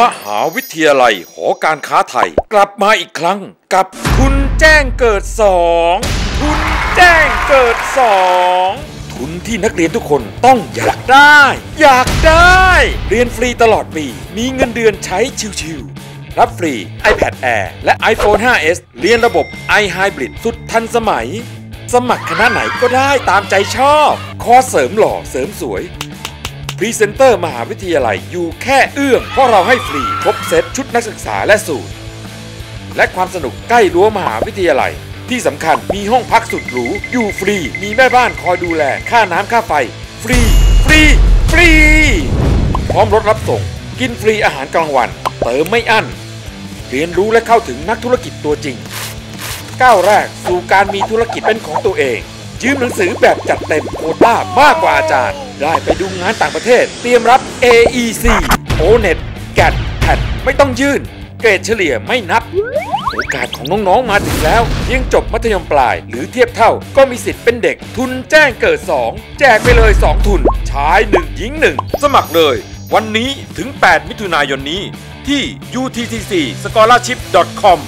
มหาวิทยาลัยหอการค้าไทย กลับมาอีกครั้งกับทุนแจ้งเกิดสองทุนแจ้งเกิดสองทุนที่นักเรียนทุกคนต้องอยากได้ อยากได้ เรียนฟรีตลอดปี มีเงินเดือนใช้ชิวๆรับฟรี iPad Air และ iPhone 5s เรียนระบบ iHybrid สุดทันสมัย สมัครคณะไหนก็ได้ตามใจชอบ คอเสริมหล่อเสริมสวย พรีเซนเตอร์มหาวิทยาลัยอยู่แค่เอื้อมเพราะเราให้ฟรีครบเซตชุดนักศึกษาและสูตร และความสนุกใกล้รั้วมหาวิทยาลัย ที่สำคัญมีห้องพักสุดหรูอยู่ฟรี มีแม่บ้านคอยดูแล ค่าน้ำค่าไฟ ฟรี ฟรี ฟรี พร้อมรถรับส่ง กินฟรีอาหารกลางวัน เติมไม่อั้น เรียนรู้และเข้าถึงนักธุรกิจตัวจริงก้าวแรกสู่การมีธุรกิจเป็นของตัวเอง ยืมหนังสือแบบจัดเต็มโคต้ามากกว่าอาจารย์ ได้ไปดูงานต่างประเทศ เตรียมรับ AEC ONET GAT PAT ไม่ต้องยื่น เกรดเฉลี่ยไม่นับ โอกาสของน้องๆมาถึงแล้วเพียงจบมัธยมปลาย หรือเทียบเท่าก็มีสิทธิ์เป็นเด็ก ทุนแจ้งเกิด 2 แจกไปเลย 2 ทุน ชาย 1 หญิง 1 สมัครเลย วันนี้ถึง 8 มิถุนายนนี้ที่ uttc scholarship com